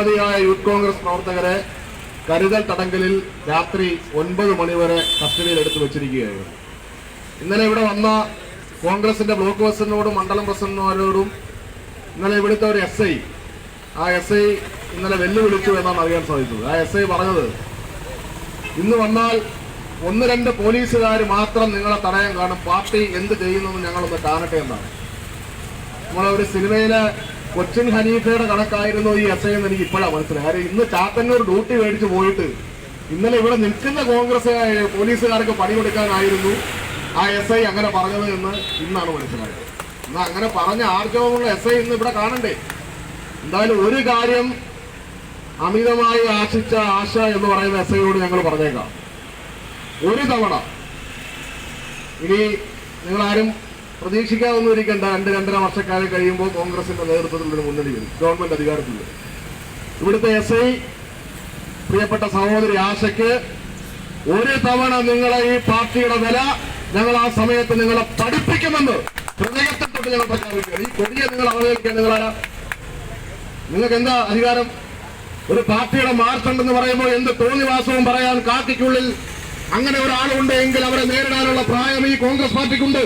നിരവധിയായ യൂത്ത് കോൺഗ്രസ് പ്രവർത്തകരെ കരുതൽ തടങ്കലിൽ രാത്രി ഒൻപത് മണിവരെ കസ്റ്റഡിയിൽ എടുത്തു വച്ചിരിക്കുകയായിരുന്നു. ഇന്നലെ ഇവിടെ വന്ന കോൺഗ്രസിന്റെ ബ്ലോക്ക് പ്രസിഡന്റിനോടും മണ്ഡലം പ്രസിഡന്റുമാരോടും ഇന്നലെ ഇവിടുത്തെ ഒരു എസ് ഐ ആ എസ് ഐ ഇന്നലെ വെല്ലുവിളിച്ചു എന്നാണ് അറിയാൻ സാധിച്ചത്. ആ എസ് ഐ പറഞ്ഞത് ഇന്ന് വന്നാൽ ഒന്ന് രണ്ട് പോലീസുകാർ മാത്രം നിങ്ങളെ തടയാൻ കാണും. പാർട്ടി എന്ത് ചെയ്യുന്നെന്ന് ഞങ്ങളൊന്ന് കാണട്ടെ എന്നാണ്. നമ്മളെ ഒരു സിനിമയിലെ കൊച്ചിൻ ഹനീഫയുടെ കണക്കായിരുന്നു ഈ എസ് ഐ എന്ന് എനിക്ക് ഇപ്പോഴാണ് മനസ്സിലായി കാര്യം ഇന്ന് ചാത്തന്നൂർ ഡ്യൂട്ടി മേടിച്ച് പോയിട്ട് ഇന്നലെ ഇവിടെ നിൽക്കുന്ന കോൺഗ്രസ് പോലീസുകാർക്ക് പണി കൊടുക്കാനായിരുന്നു ആ എസ് ഐ അങ്ങനെ പറഞ്ഞത് എന്ന് ഇന്നാണ് മനസ്സിലായത്. എന്നാൽ അങ്ങനെ പറഞ്ഞ ആർജവമുള്ള എസ് ഐ ഇന്ന് ഇവിടെ കാണണ്ടേ? എന്തായാലും ഒരു കാര്യം അമിതമായി ആശിച്ച ആശ എന്ന് പറയുന്ന എസ് ഐയോട് ഞങ്ങൾ പറഞ്ഞേക്കാം. ഒരു തവണ ഇനി നിങ്ങളാരും പ്രതീക്ഷിക്കാതൊന്നും കണ്ട രണ്ട് രണ്ടര വർഷക്കാലം കഴിയുമ്പോൾ കോൺഗ്രസിന്റെ നേതൃത്വത്തിൽ ഒരു മുന്നണി വരും. ഗവൺമെന്റ് അധികാരത്തിൽ വരും ഇവിടുത്തെ എസ് ഐ പ്രിയപ്പെട്ട സഹോദരി ആശയ്ക്ക് ഒരു തവണ നിങ്ങളെ ഈ പാർട്ടിയുടെ വില ഞങ്ങൾ ആ സമയത്ത് നിങ്ങളെ പഠിപ്പിക്കുമെന്ന് ഹൃദയത്തെ തൊട്ട് ഞങ്ങൾ പ്രഖ്യാപിക്കുകയാണ്. ഈ കൊടിയെ നിങ്ങൾ അവഹേളിക്കാൻ നിങ്ങളാരാ നിങ്ങൾക്ക് എന്താ അധികാരം? ഒരു പാർട്ടിയുടെ മാർച്ചുണ്ടെന്ന് പറയുമ്പോൾ എന്ത് തോന്നിവാസവും പറയാൻ കാക്കിക്കുള്ളിൽ അങ്ങനെ ഒരാളുണ്ട് എങ്കിൽ അവരെ നേരിടാനുള്ള പ്രായം ഈ കോൺഗ്രസ് പാർട്ടിക്കുണ്ട്.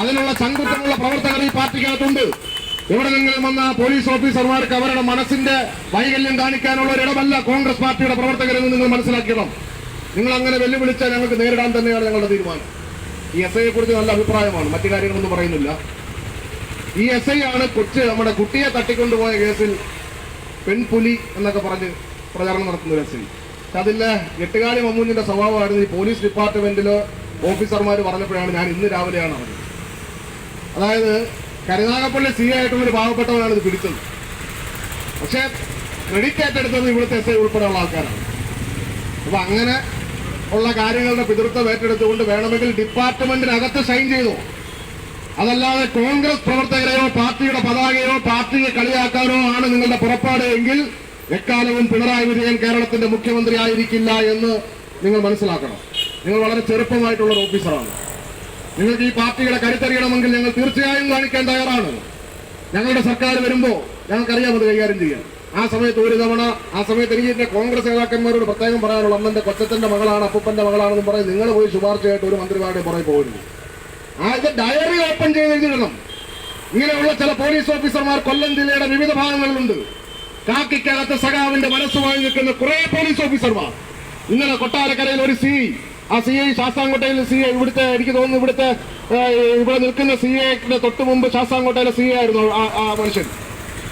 അതിനുള്ള ചങ്കുറ്റമുള്ള പ്രവർത്തകർ ഈ പാർട്ടിക്കകത്തുണ്ട്. ഇവിടെ നിങ്ങൾ വന്ന പോലീസ് ഓഫീസർമാർക്ക് അവരുടെ മനസ്സിന്റെ വൈകല്യം കാണിക്കാനുള്ള ഒരിടമല്ല കോൺഗ്രസ് പാർട്ടിയുടെ പ്രവർത്തകരെന്ന് നിങ്ങൾ മനസ്സിലാക്കണം നിങ്ങൾ അങ്ങനെ വെല്ലുവിളിച്ചാൽ ഞങ്ങൾക്ക് നേരിടാൻ തന്നെയാണ് ഞങ്ങളുടെ തീരുമാനം. ഈ എസ് ഐയെ കുറിച്ച് നല്ല അഭിപ്രായമാണ് മറ്റു കാര്യങ്ങളൊന്നും പറയുന്നില്ല. ഈ എസ് ഐ ആണ് കൊച്ച് നമ്മുടെ കുട്ടിയെ തട്ടിക്കൊണ്ടുപോയ കേസിൽ പെൺപുലി എന്നൊക്കെ പറഞ്ഞ് പ്രചാരണം നടത്തുന്ന ഒരു എസ് ഐ അതിലെ എട്ടുകാലി മമ്മൂഞ്ഞിന്റെ സ്വഭാവമായിരുന്നു ഈ പോലീസ് ഡിപ്പാർട്ട്മെന്റിലെ ഓഫീസർമാർ പറഞ്ഞപ്പോഴാണ് ഞാൻ ഇന്ന് രാവിലെയാണ് അറിഞ്ഞത് അതായത് കരുനാഗപ്പള്ളി സി ആയിട്ടുള്ള ഒരു പാവപ്പെട്ടവനാണ് ഇത് പിടിച്ചത്. പക്ഷെ ക്രെഡിറ്റ് ഏറ്റെടുത്തത് ഇവിടുത്തെ എസ് ഐ ഉൾപ്പെടെയുള്ള ആൾക്കാരാണ്. അപ്പൊ അങ്ങനെ ഉള്ള കാര്യങ്ങളുടെ പിതൃത്വം ഏറ്റെടുത്തുകൊണ്ട് വേണമെങ്കിൽ ഡിപ്പാർട്ട്മെന്റിനകത്ത് സൈൻ ചെയ്തു? അതല്ലാതെ കോൺഗ്രസ് പ്രവർത്തകരെയോ പാർട്ടിയുടെ പതാകയോ പാർട്ടിയെ കളിയാക്കാനോ ആണ് നിങ്ങളുടെ പുറപ്പാട് എങ്കിൽ എക്കാലവും പിണറായി വിജയൻ കേരളത്തിന്റെ മുഖ്യമന്ത്രി ആയിരിക്കില്ല എന്ന് നിങ്ങൾ മനസ്സിലാക്കണം. നിങ്ങൾ വളരെ ചെറുപ്പമായിട്ടുള്ള ഓഫീസറാണ് നിങ്ങൾക്ക് ഈ പാർട്ടികളെ കരുത്തറിയണമെങ്കിൽ ഞങ്ങൾ തീർച്ചയായും കാണിക്കാൻ തയ്യാറാണ്. ഞങ്ങളുടെ സർക്കാർ വരുമ്പോൾ ഞങ്ങൾക്കറിയാം അത് കൈകാര്യം ചെയ്യാൻ. ആ സമയത്ത് ഒരു തവണ ആ സമയത്ത് എനിക്ക് എന്റെ കോൺഗ്രസ് നേതാക്കന്മാരോട് പ്രത്യേകം പറയാനുള്ള അമ്മന്റെ കൊച്ചത്തിന്റെ മകളാണ് അപ്പൂപ്പന്റെ മകളാണെന്ന് പറയും നിങ്ങൾ പോയി ശുപാർശയായിട്ട് ഒരു മന്ത്രിമാരുടെ പുറകെ പോകരുത്. ആ ഇത് ഡയറി ഓപ്പൺ ചെയ്ത് എഴുതിയിടണം. ഇങ്ങനെയുള്ള ചില പോലീസ് ഓഫീസർമാർ കൊല്ലം ജില്ലയുടെ വിവിധ ഭാഗങ്ങളിലുണ്ട്. കാക്കിക്കകത്ത് സഖാവിന്റെ മനസ്സുമായി നിൽക്കുന്ന കുറെ പോലീസ് ഓഫീസർമാർ. ഇന്നലെ കൊട്ടാരക്കരയിൽ ഒരു സി ആ സി ഐ ശാസ്താംകോട്ടയിൽ സി ഐ ഇവിടുത്തെ എനിക്ക് തോന്നുന്നു ഇവിടുത്തെ ഇവിടെ നിൽക്കുന്ന സി ഐക്കിന്റെ തൊട്ട് മുമ്പ് ശാസ്താംകോട്ടയിലെ സി ഐ ആയിരുന്നു ആ- മനുഷ്യൻ.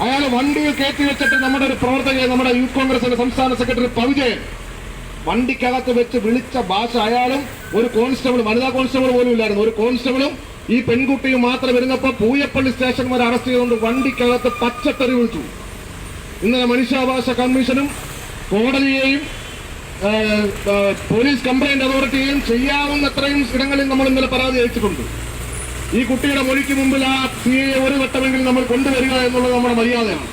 അയാൾ വണ്ടി കയറ്റി വെച്ചിട്ട് നമ്മുടെ ഒരു പ്രവർത്തകയെ നമ്മുടെ യൂത്ത് കോൺഗ്രസിന്റെ സംസ്ഥാന സെക്രട്ടറി പവിജയൻ വണ്ടിക്കകത്ത് വെച്ച് വിളിച്ച ഭാഷ അയാളും ഒരു കോൺസ്റ്റബിൾ വനിതാ കോൺസ്റ്റബിൾ പോലും ഇല്ലായിരുന്നു. ഒരു കോൺസ്റ്റബിളും ഈ പെൺകുട്ടിയും മാത്രം വരുന്നപ്പോൾ പൂയപ്പള്ളി സ്റ്റേഷൻ വരെ അറസ്റ്റ് ചെയ്തുകൊണ്ട് വണ്ടിക്കകത്ത് പച്ചത്തെറി വിളിച്ചു. ഇന്നലെ മനുഷ്യാവകാശ കമ്മീഷനും കോടതിയെയും പോലീസ് കംപ്ലൈന്റ് അതോറിറ്റിയും ചെയ്യാവുന്നത്രയും ഇടങ്ങളിൽ നമ്മൾ ഇന്നലെ പരാതി അയച്ചിട്ടുണ്ട്. ഈ കുട്ടിയുടെ മൊഴിക്ക് മുമ്പിൽ ആ സി ഐ ഒരു വട്ടമെങ്കിലും നമ്മൾ കൊണ്ടുവരിക എന്നുള്ളത് നമ്മുടെ മര്യാദയാണ്.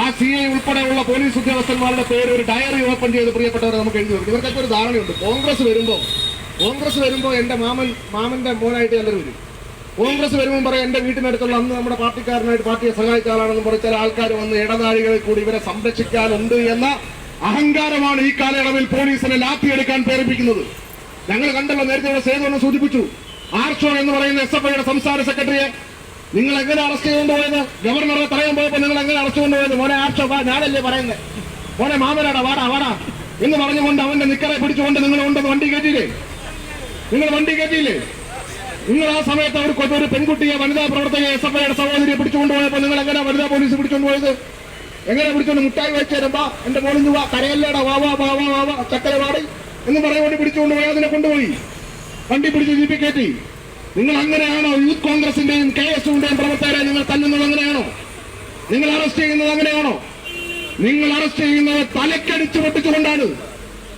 ആ സി ഐ ഉൾപ്പെടെയുള്ള പോലീസ് ഉദ്യോഗസ്ഥന്മാരുടെ പേര് ഒരു ഡയറി ഓപ്പൺ ചെയ്ത് പ്രിയപ്പെട്ടവരെ നമുക്ക് എഴുതി വെക്കും. ഇവർക്കൊക്കെ ഒരു ധാരണയുണ്ട്. കോൺഗ്രസ് വരുമ്പോ കോൺഗ്രസ് വരുമ്പോ എന്റെ മാമൻ മാമന്റെ മോനായിട്ട് എല്ലാവരും വരും. കോൺഗ്രസ് വരുമ്പോൾ പറയാം എന്റെ വീട്ടിനടുത്തുള്ള അന്ന് നമ്മുടെ പാർട്ടിക്കാരനായിട്ട് പാർട്ടിയെ സഹായിച്ച ആളാണെന്ന് പറഞ്ഞ ചില ആൾക്കാർ വന്ന് ഇടനാഴികളിൽ കൂടി ഇവരെ സംരക്ഷിക്കാനുണ്ട് എന്ന അഹങ്കാരമാണ് ഈ കാലയളവിൽ പോലീസിനെ ലാത്തിയെടുക്കാൻ പ്രേരിപ്പിക്കുന്നത്. ഞങ്ങൾ കണ്ടല്ലോ നേരത്തെ ഇവിടെ സേതു എന്ന് സൂചിപ്പിച്ചു. ആർഷോ എന്ന് പറയുന്ന എസ് എഫ് ഐയുടെ സംസ്ഥാന സെക്രട്ടറിയെ നിങ്ങൾ എങ്ങനെ അറസ്റ്റ് ചെയ്തുകൊണ്ടുപോയത്? ഗവർണറെ തടയാൻ പോയപ്പോൾ നിങ്ങൾ എങ്ങനെ അറസ്റ്റ് കൊണ്ടുപോയത്? മോനെ ആർഷോ ഞാനല്ലേ പറയുന്നത് മോനെ മാമനാടാ വാടാ വാടാ. എന്ന് പറഞ്ഞുകൊണ്ട് അവന്റെ നിക്കറെ പിടിച്ചുകൊണ്ട് നിങ്ങൾ കൊണ്ടുവന്ന് വണ്ടി കയറ്റിയില്ലേ? നിങ്ങൾ വണ്ടി കയറ്റിയില്ലേ? നിങ്ങൾ ആ സമയത്ത് അവർക്ക് ഒരു പെൺകുട്ടിയെ വനിതാ പ്രവർത്തകയെ എസ് എഫ് ഐയുടെ സഹോദരിയെ പിടിച്ചുകൊണ്ടുപോയപ്പോൾ നിങ്ങൾ എങ്ങനെ വനിതാ പോലീസ് പിടിച്ചുകൊണ്ടുപോയത് എങ്ങനെ പിടിച്ചോണ്ട് മുട്ടായി വെച്ചേരമ്പാ എന്റെ മോളിന്ന് വാ കരയല്ലേടാ വാ വാ വാ വാ വാ ചക്കര വാടി. എന്ന് പറയുകൊണ്ട് പിടിച്ചുകൊണ്ട് പോയി അതിനെ കൊണ്ടുപോയി. വണ്ടി പിടിച്ച് ജീപ്പി കയറ്റി. നിങ്ങൾ അങ്ങനെയാണോ യൂത്ത് കോൺഗ്രസിന്റെയും കെ എസ് യുടെയും പ്രവർത്തകരെ നിങ്ങൾ തല്ലുന്നത് അങ്ങനെയാണോ? നിങ്ങൾ അറസ്റ്റ് ചെയ്യുന്നത് അങ്ങനെയാണോ? നിങ്ങൾ അറസ്റ്റ് ചെയ്യുന്നത് തലക്കടിച്ച് പൊട്ടിച്ചുകൊണ്ടാണ്.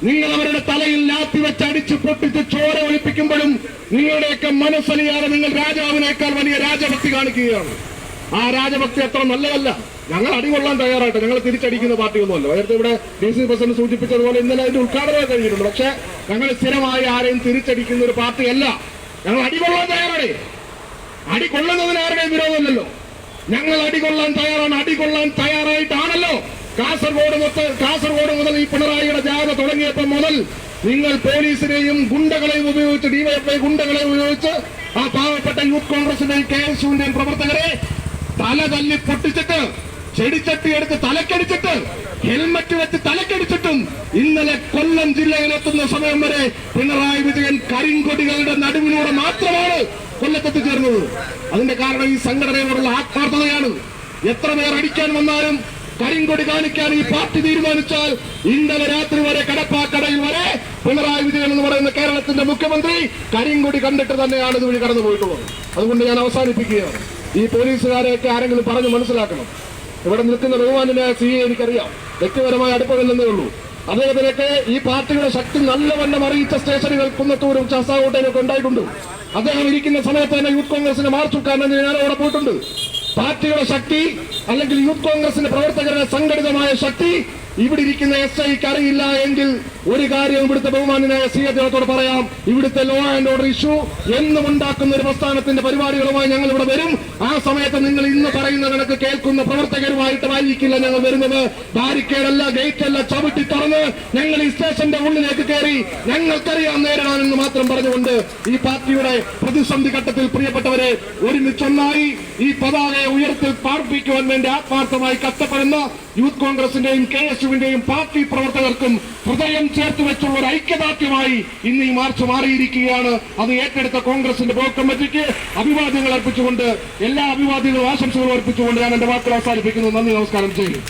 നിങ്ങൾ അവരുടെ തലയിൽ ലാത്തി വെച്ച് അടിച്ച് പൊട്ടിച്ച് ചോര ഒഴിപ്പിക്കുമ്പോഴും നിങ്ങളുടെയൊക്കെ മനസ്സലിയാതെ നിങ്ങൾ രാജാവിനേക്കാൾ വലിയ രാജഭക്തി കാണിക്കുകയാണ്. ആ രാജഭക്തി അത്ര നല്ലതല്ല. ഞങ്ങൾ അടികൊള്ളാൻ തയ്യാറായിട്ട്. ഞങ്ങൾ തിരിച്ചടിക്കുന്ന പാർട്ടിയൊന്നുമല്ല. നേരത്തെ ഇവിടെ ഡി സി പ്രസിഡന്റ് സൂചിപ്പിച്ചതുപോലെ ഇന്നലെ അതിന്റെ ഉദ്ഘാടനം കഴിഞ്ഞിട്ടുണ്ട്. പക്ഷെ ഞങ്ങൾ സ്ഥിരമായി ആരെയും തിരിച്ചടിക്കുന്ന ഒരു പാർട്ടിയല്ല. ഞങ്ങൾ അടികൊള്ളാൻ തയ്യാറാണ് അടികൊള്ളുന്നതിന് ആരുടെയും വിരോധമില്ലല്ലോ. ഞങ്ങൾ അടികൊള്ളാൻ തയ്യാറാണ്. അടികൊള്ളാൻ തയ്യാറായിട്ടാണല്ലോ. കാസർഗോഡ് മുതൽ കാസർഗോഡ് മുതൽ ഈ പിണറായിയുടെ ജാഥ തുടങ്ങിയപ്പോൾ മുതൽ നിങ്ങൾ പോലീസിനെയും ഗുണ്ടകളെയും ഉപയോഗിച്ച് ഡിവൈഎഫ്ഐ ഗുണ്ടകളെയും ഉപയോഗിച്ച് ആ പാവപ്പെട്ട യൂത്ത് കോൺഗ്രസിന്റെയും കെ എസ് യുവിന്റെയും പ്രവർത്തകരെ തല തല്ലി പൊട്ടിച്ചിട്ട് ചെടിച്ചട്ടി എടുത്ത് തലക്കടിച്ചിട്ട് ഹെൽമറ്റ് വെച്ച് തലക്കടിച്ചിട്ടും ഇന്നലെ കൊല്ലം ജില്ലയിലെത്തുന്ന സമയം വരെ പിണറായി വിജയൻ കരിങ്കൊടികളുടെ നടുവിലൂടെ മാത്രമാണ് കൊല്ലത്തെത്തി ചേർന്നത്. അതിന്റെ കാരണം ഈ സംഘടനയോടുള്ള ആത്മാർത്ഥതയാണ്. എത്ര പേർ അടിക്കാൻ വന്നാലും കരിങ്കൊടി കാണിക്കാൻ ഈ പാർട്ടി തീരുമാനിച്ചാൽ ഇന്നലെ രാത്രി വരെ കടപ്പാക്കടയിൽ വരെ പിണറായി വിജയൻ എന്ന് പറയുന്ന കേരളത്തിന്റെ മുഖ്യമന്ത്രി കരിങ്കൊടി കണ്ടിട്ട് തന്നെയാണ് ഇതുവഴി കടന്നു പോയിട്ടുള്ളത് അതുകൊണ്ട് ഞാൻ അവസാനിപ്പിക്കുകയാണ്. ഈ പോലീസുകാരെയൊക്കെ ആരെങ്കിലും പറഞ്ഞു മനസ്സിലാക്കണം. ഇവിടെ നിൽക്കുന്ന ബഹുമാനായ സി എ എനിക്കറിയാം. വ്യക്തിപരമായ അടുപ്പമില്ലെന്നേ ഉള്ളൂ. അദ്ദേഹത്തിനൊക്കെ ഈ പാർട്ടിയുടെ ശക്തി നല്ലവണ്ണം അറിയിച്ച സ്റ്റേഷനുകൾ കുന്നത്തൂരും ചാസാകോട്ടയിലൊക്കെ ഉണ്ടായിട്ടുണ്ട്. അദ്ദേഹം ഇരിക്കുന്ന സമയത്ത് തന്നെ യൂത്ത് കോൺഗ്രസിന്റെ മാർച്ച്. ഉദ്ഘാടനം ഞാൻ അവിടെ പോയിട്ടുണ്ട്. പാർട്ടിയുടെ ശക്തി അല്ലെങ്കിൽ യൂത്ത് കോൺഗ്രസിന്റെ പ്രവർത്തകരുടെ സംഘടിതമായ ശക്തി ഇവിടെ ഇരിക്കുന്ന എസ് ഐക്ക് അറിയില്ല എങ്കിൽ ഒരു കാര്യം ഇവിടുത്തെ ബഹുമാനായ സി അദ്ദേഹത്തോട് പറയാം. ഇവിടുത്തെ ലോ ആൻഡ് ഓർഡർ ഇഷ്യൂ എന്നും ഉണ്ടാക്കുന്ന ഒരു പ്രസ്ഥാനത്തിന്റെ പരിപാടികളുമായി ഞങ്ങൾ ഇവിടെ വരും. ആ സമയത്ത് നിങ്ങൾ ഇന്ന് പറയുന്ന കണക്ക് കേൾക്കുന്ന പ്രവർത്തകരുമായിട്ടായിരിക്കില്ല ഞങ്ങൾ വരുന്നത്. ബാരിക്കേഡല്ല ഗേറ്റ് അല്ല ചവിട്ടി തുറന്ന് ഞങ്ങൾ ഈ സ്റ്റേഷന്റെ ഉള്ളിലേക്ക് കയറി ഞങ്ങൾക്കറിയാം നേരിടാനെന്ന് മാത്രം പറഞ്ഞുകൊണ്ട് ഈ പാർട്ടിയുടെ പ്രതിസന്ധി ഘട്ടത്തിൽ പ്രിയപ്പെട്ടവരെ ഒരുമിച്ചൊന്നായി ഈ പതാകയെ ഉയർത്തി പാർപ്പിക്കുവാൻ വേണ്ടി ആത്മാർത്ഥമായി കഷ്ടപ്പെടുന്ന യൂത്ത് കോൺഗ്രസിന്റെയും കെ എസ് യുവിന്റെയും പാർട്ടി പ്രവർത്തകർക്കും ഹൃദയം ചേർത്ത് വെച്ചുള്ള ഒരു ഐക്യദാർഢ്യമായി ഇന്ന് ഈ മാർച്ച് മാറിയിരിക്കുകയാണ്. അത് ഏറ്റെടുത്ത കോൺഗ്രസിന്റെ ബ്ലോക്ക് കമ്മിറ്റിക്ക് അഭിവാദ്യങ്ങൾ അർപ്പിച്ചുകൊണ്ട് എല്ലാ അഭിവാദ്യങ്ങളും ആശംസകളും അർപ്പിച്ചുകൊണ്ട് ഞാൻ എന്റെ വാക്കുകൾ അവസാനിപ്പിക്കുന്നു. നന്ദി നമസ്കാരം. ചെയ്യുന്നു